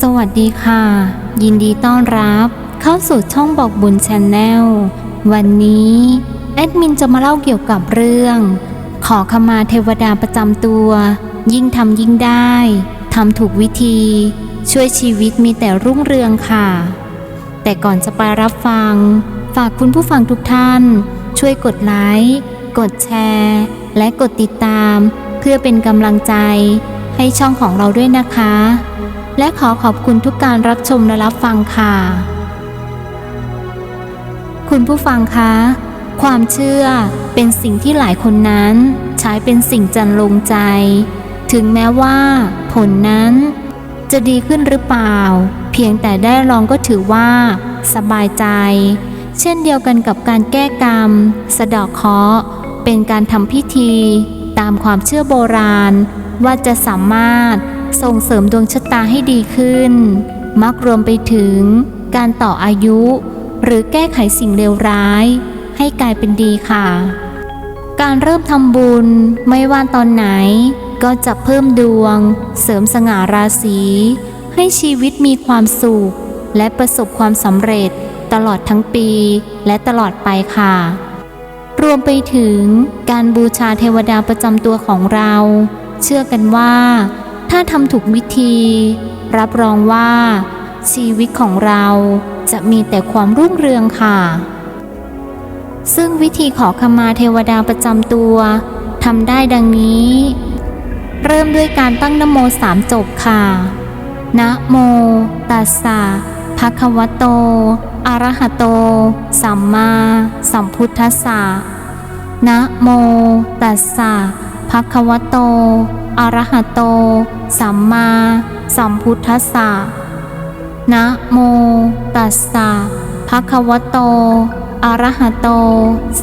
สวัสดีค่ะ ยินดีต้อนรับเข้าสู่ช่องบอกบุญชาแนลวันนี้แอดมินจะมาเล่าเกี่ยวกับเรื่อง ขอขมาเทวดาประจำตัว ยิ่งทำยิ่งได้ทำถูกวิธี ช่วยชีวิตมีแต่รุ่งเรืองค่ะ แต่ก่อนจะไปรับฟัง ฝากคุณผู้ฟังทุกท่าน ช่วยกดไลค์กดแชร์ และกดติดตาม เพื่อเป็นกำลังใจให้ช่องของเราด้วยนะคะ และขอขอบคุณทุกการรับชมและรับฟังค่ะ คุณผู้ฟังคะ ความเชื่อเป็นสิ่งที่หลายคนนั้น ใช้เป็นสิ่งจันลงใจ ถึงแม้ว่า ผลนั้น จะดีขึ้นหรือเปล่า เพียงแต่ได้ลองก็ถือว่า สบายใจ เช่นเดียวกันกับการแก้กรรม สะดอกเคราะห์เป็นการทำพิธี ตามความเชื่อโบราณ ว่าจะสามารถ ส่งเสริมดวงชะตาให้ดีขึ้น มักรวมไปถึง การต่ออายุ หรือแก้ไขสิ่งเลวร้าย ให้กลายเป็นดีค่ะ การเริ่มทำบุญไม่ว่าตอนไหน ก็จะเพิ่มดวง เสริมสง่าราศีให้ชีวิตมีความสุข และประสบความสำเร็จตลอดทั้งปีและตลอดไปค่ะ รวมไปถึงการบูชาเทวดาประจำตัวของเรา เชื่อกันว่า ถ้าทำถูกวิธี รับรองว่า ชีวิตของเราจะมีแต่ความรุ่งเรืองค่ะ ซึ่งวิธีขอขมาเทวดาประจำตัวทำได้ดังนี้ เริ่มด้วยการตั้งนโมสามจบค่ะนะโมตัสสะภะคะวะโต อะระหะโต สัมมาสัมพุทธัสสะนะโมตัสสะภะคะวะโต อระหะโต สัมมาสัมพุทธัสสะนะโม ตัสสะภะคะวะโต อระหะโต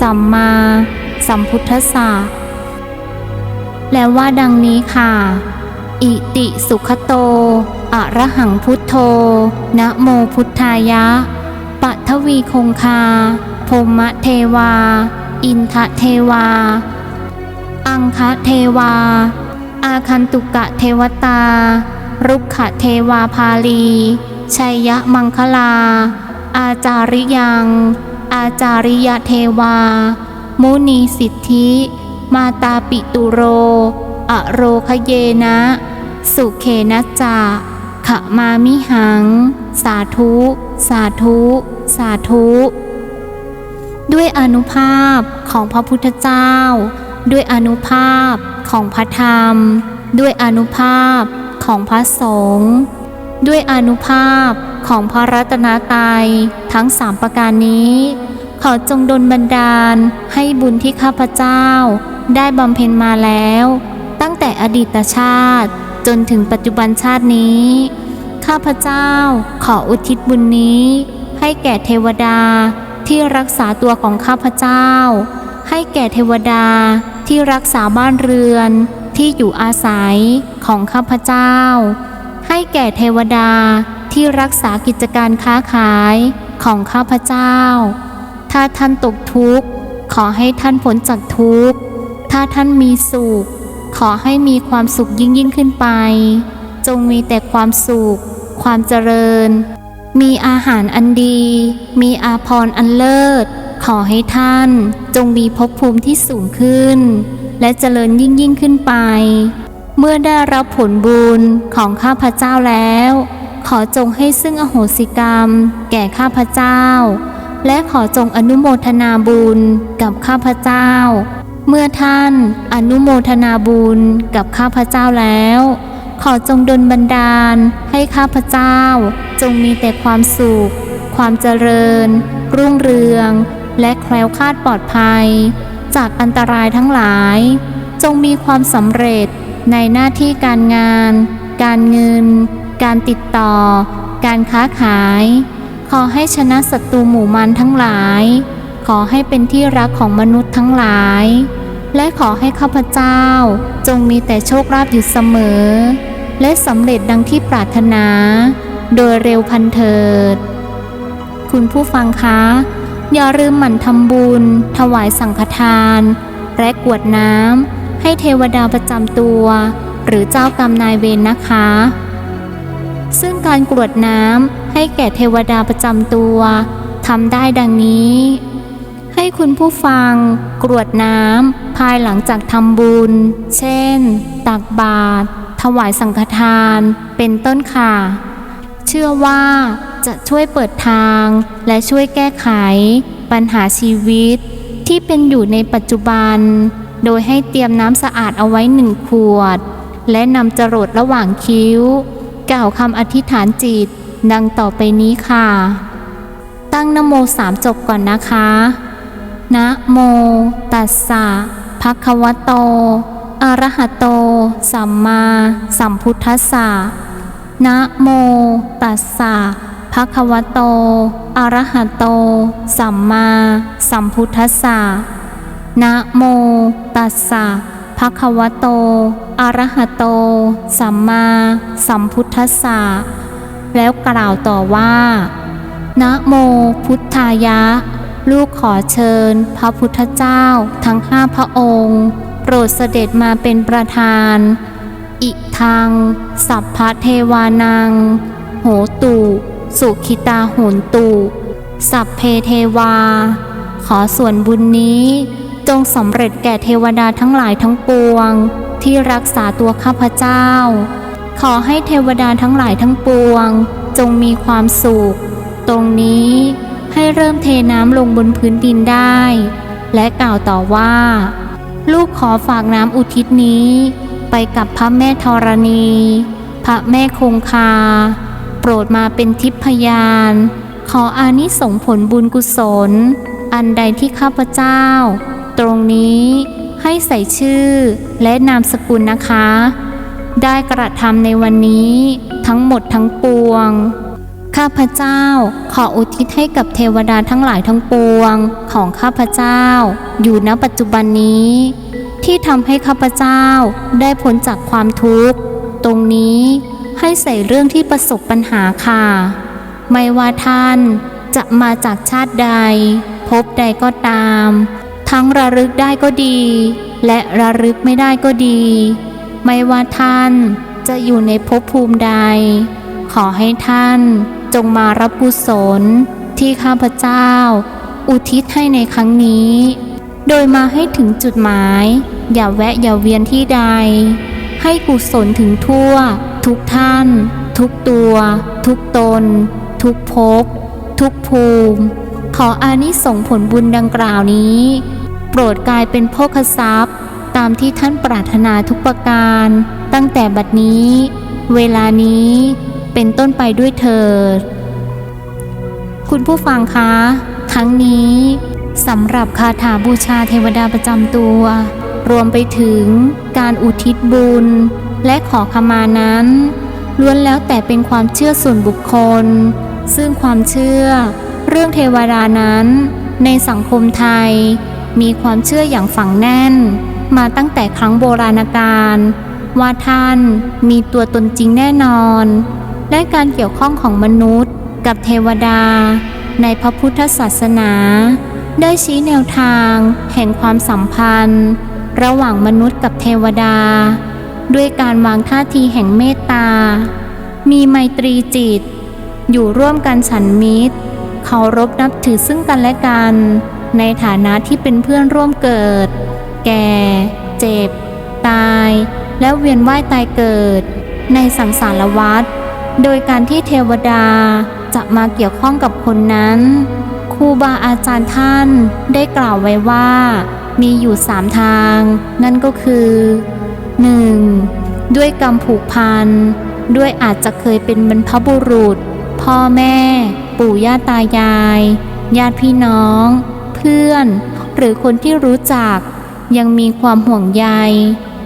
สัมมาสัมพุทธัสสะแล้วว่าดังนี้ค่ะ อิติสุขโต อระหังพุทโธ นะโมพุทธายะ ปัทวีคงคาพรหมเทวา อินทะเทวา อังคะเทวา อาคันตุกะเทวตา รุกขเทวาภาลี ชัยยะมังคลา อาจาริยัง อาจาริยเทวา มุนีสิทธิ มาตาปิตุโร อโรคเยนะ สุเขนะจาขะมามิหัง สาธุ สาธุ สาธุ ด้วยอนุภาพของพระพุทธเจ้า ด้วยอนุภาพ ของพระธรรม ด้วยอนุภาพของพระสงฆ์ด้วยอนุภาพของพระรัตนตรัยทั้งสามประการนี้ ขอจงดลบันดาลให้บุญที่ข้าพเจ้า ได้บำเพ็ญมาแล้ว ตั้งแต่อดีตชาติจนถึงปัจจุบันชาตินี้ ข้าพเจ้าขออุทิศบุญนี้ ให้แก่เทวดาที่รักษาตัวของข้าพเจ้า ให้แก่เทวดา ที่รักษาบ้านเรือนที่อยู่อาศัยของข้าพเจ้า ให้แก่เทวดาที่รักษากิจการค้าขายของข้าพเจ้า ถ้าท่านตกทุกข์ ขอให้ท่านพ้นจากทุกข์ ถ้าท่านมีสุข ขอให้มีความสุขยิ่งยิ่งขึ้นไป จงมีแต่ความสุข ความเจริญ มีอาหารอันดี มีอาภรณ์อันเลิศ ขอให้ท่านจงมีภพภูมิที่สูงขึ้น และเจริญยิ่งยิ่งขึ้นไป เมื่อได้รับผลบุญของข้าพเจ้าแล้ว ขอจงให้ซึ่งอโหสิกรรม แก่ข้าพเจ้า และขอจงอนุโมทนาบุญกับข้าพเจ้า เมื่อท่านอนุโมทนาบุญกับข้าพเจ้าแล้ว ขอจงดลบันดาลให้ข้าพเจ้า จงมีแต่ความสุข ความเจริญ รุ่งเรือง และแคล้วคลาดปลอดภัย จากอันตรายทั้งหลาย จงมีความสำเร็จในหน้าที่การงาน การเงิน การติดต่อ การค้าขาย ขอให้ชนะศัตรูหมู่มันทั้งหลาย ขอให้เป็นที่รักของมนุษย์ทั้งหลาย และขอให้ข้าพเจ้า จงมีแต่โชคลาภอยู่เสมอ และสำเร็จดังที่ปรารถนา โดยเร็วพันเถิด คุณผู้ฟังคะ อย่าลืมหมั่นทำบุญ ถวายสังฆทาน และกวดน้ำให้เทวดาประจำตัว หรือเจ้ากรรมนายเวรนะคะ ซึ่งการกรวดน้ำให้แก่เทวดาประจำตัวทำได้ดังนี้ ให้คุณผู้ฟังกรวดน้ำภายหลังจากทำบุญ เช่น ตักบาตรถวายสังฆทาน เป็นต้นค่ะ เชื่อว่า จะช่วยเปิดทางและช่วยแก้ไข ปัญหาชีวิต ที่เป็นอยู่ในปัจจุบัน โดยให้เตรียมน้ำสะอาดเอาไว้หนึ่งขวด และนำจรดระหว่างคิ้ว กล่าวคำอธิษฐานจิต ดังต่อไปนี้ค่ะ ตั้งนโมสามจบก่อนนะคะนะโม ตัสสะภะคะวะโต อะระหะโต สัมมาสัมพุทธัสสะนะโม ตัสสะ ภะควะโต อรหะโต สัมมาสัมพุทธัสสะ นะโม ตัสสะภะควะโต อรหะโต สัมมาสัมพุทธัสสะ แล้วกล่าวต่อว่า นะโมพุทธายะ ลูกขอเชิญ พระพุทธเจ้าทั้งห้าพระองค์ โปรดเสด็จมาเป็นประธาน อิทัง สัพพะเทวานัง โหตุ สุขิตาโหนตุ สัพเพเทวา ขอส่วนบุญนี้ จงสำเร็จแก่เทวดาทั้งหลายทั้งปวง ที่รักษาตัวข้าพเจ้า ขอให้เทวดาทั้งหลายทั้งปวง จงมีความสุข ตรงนี้ให้เริ่มเทน้ำลงบนพื้นดินได้ และกล่าวต่อว่า ลูกขอฝากน้ำอุทิศนี้ ไปกับพระแม่ธรณี พระแม่คงคา โปรดมาเป็นทิพยาน ขออานิสงผลบุญกุศล อันใดที่ข้าพเจ้า ตรงนี้ให้ใส่ชื่อและนามสกุลนะคะ ได้กระทำในวันนี้ทั้งหมดทั้งปวง ข้าพเจ้าขออุทิศให้กับเทวดาทั้งหลายทั้งปวงของข้าพเจ้า อยู่ณปัจจุบันนี้ ที่ทำให้ข้าพเจ้าได้พ้นจากความทุกข์ ตรงนี้ ให้ใส่เรื่องที่ประสบปัญหาค่ะ ไม่ว่าท่านจะมาจากชาติใด พบใดก็ตาม ทั้งระลึกได้ก็ดี และระลึกไม่ได้ก็ดี ไม่ว่าท่านจะอยู่ในภพภูมิใด ขอให้ท่านจงมารับกุศลที่ข้าพเจ้า อุทิศให้ในครั้งนี้ โดยมาให้ถึงจุดหมาย อย่าแวะอย่าเวียนที่ใด ให้กุศลถึงทั่ว ทุกท่าน ทุกตัว ทุกตน ทุกภพทุกภูมิ ขออานิสงผลบุญดังกล่าวนี้ โปรดกลายเป็นโภคทรัพย์ ตามที่ท่านปรารถนาทุกประการ ตั้งแต่บัดนี้ เวลานี้เป็นต้นไปด้วยเถิด คุณผู้ฟังคะ ทั้งนี้สำหรับคาถาบูชาเทวดาประจำตัว รวมไปถึงการอุทิศบุญ และขอขมานั้น ล้วนแล้วแต่เป็นความเชื่อส่วนบุคคล ซึ่งความเชื่อ เรื่องเทวดานั้น ในสังคมไทย มีความเชื่ออย่างฝังแน่น มาตั้งแต่ครั้งโบราณกาลว่าท่านมีตัวตนจริงแน่นอน และการเกี่ยวข้องของมนุษย์ กับเทวดา ในพระพุทธศาสนา ได้ชี้แนวทาง แห่งความสัมพันธ์ ระหว่างมนุษย์กับเทวดา ด้วยการวางท่าทีแห่งเมตตา มีไมตรีจิต อยู่ร่วมกันฉันมิตร เคารพนับถือซึ่งกันและกัน ในฐานะที่เป็นเพื่อนร่วมเกิด แก่ เจ็บ ตาย และเวียนว่ายตายเกิด ในสังสารวัฏโดยการที่เทวดาจะมาเกี่ยวข้องกับคนนั้นครูบาอาจารย์ท่านได้กล่าวไว้ว่า มีอยู่สามทาง นั่นก็คือ 1. ด้วยกรรมผูกพัน ด้วยอาจจะเคยเป็นบรรพบุรุษ พ่อแม่ ปู่ย่าตายาย ญาติพี่น้อง เพื่อน หรือคนที่รู้จัก ยังมีความห่วงใย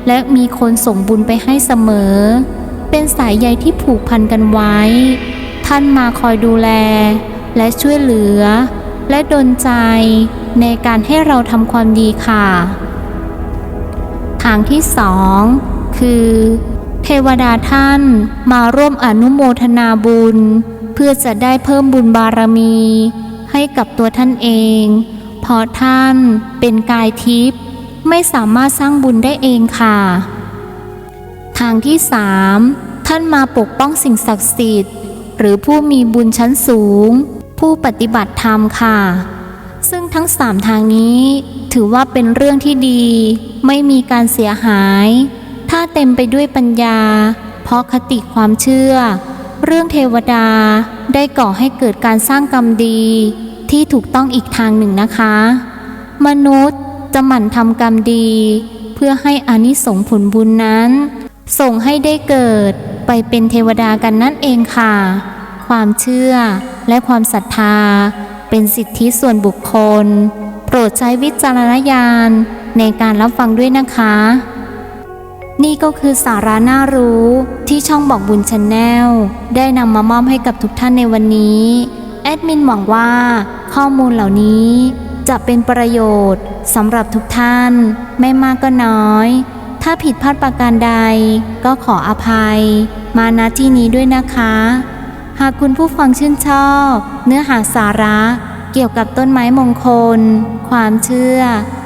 และมีคนส่งบุญไปให้เสมอ เป็นสายใยที่ผูกพันกันไว้ ท่านมาคอยดูแล และช่วยเหลือ และดลใจ ในการให้เราทำความดีค่ะางที่สองคือ เทวดาท่านมาร่วมอนุโมทนาบุญ เพื่อจะได้เพิ่มบุญบารมี ให้กับตัวท่านเอง เพราะท่านเป็นกายทิพย์ไม่สามารถสร้างบุญได้เองค่ะ ทางที่สามท่านมาปกป้องสิ่งศักดิ์สิทธิ์ หรือผู้มีบุญชั้นสูง ผู้ปฏิบัติธรรมค่ะ ซึ่งทั้งสามทางนี้ ถือว่าเป็นเรื่องที่ดี ไม่มีการเสียหาย ถ้าเต็มไปด้วยปัญญา เพราะคติความเชื่อ เรื่องเทวดาได้ก่อให้เกิดการสร้างกรรมดี ที่ถูกต้องอีกทางหนึ่งนะคะ มนุษย์จะหมั่นทำกรรมดี เพื่อให้อานิสงผลบุญนั้น ส่งให้ได้เกิดไปเป็นเทวดากันนั่นเองค่ะ ความเชื่อและความศรัทธาเป็นสิทธิส่วนบุคคล โปรดใช้วิจารณญาณในการรับฟังด้วยนะคะ นี่ก็คือสาระน่ารู้ที่ช่องบอกบุญชนแนลได้นำมามอบให้กับทุกท่านในวันนี้แอดมินหวังว่าข้อมูลเหล่านี้จะเป็นประโยชน์สำหรับทุกท่าน ไม่มากก็น้อย ถ้าผิดพลาดประการใด ก็ขออภัย มาณที่นี้ด้วยนะคะ หากคุณผู้ฟังชื่นชอบ เนื้อหาสาระ เกี่ยวกับต้นไม้มงคล ความเชื่อ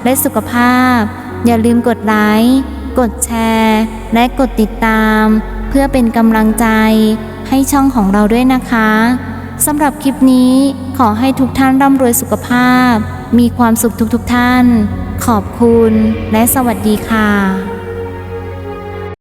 และสุขภาพ อย่าลืมกดไลค์กดแชร์ และกดติดตาม เพื่อเป็นกำลังใจให้ช่องของเราด้วยนะคะสำหรับคลิปนี้ขอให้ทุกท่านร่ำรวยสุขภาพ มีความสุขทุกๆทท่าน ขอบคุณและสวัสดีค่ะ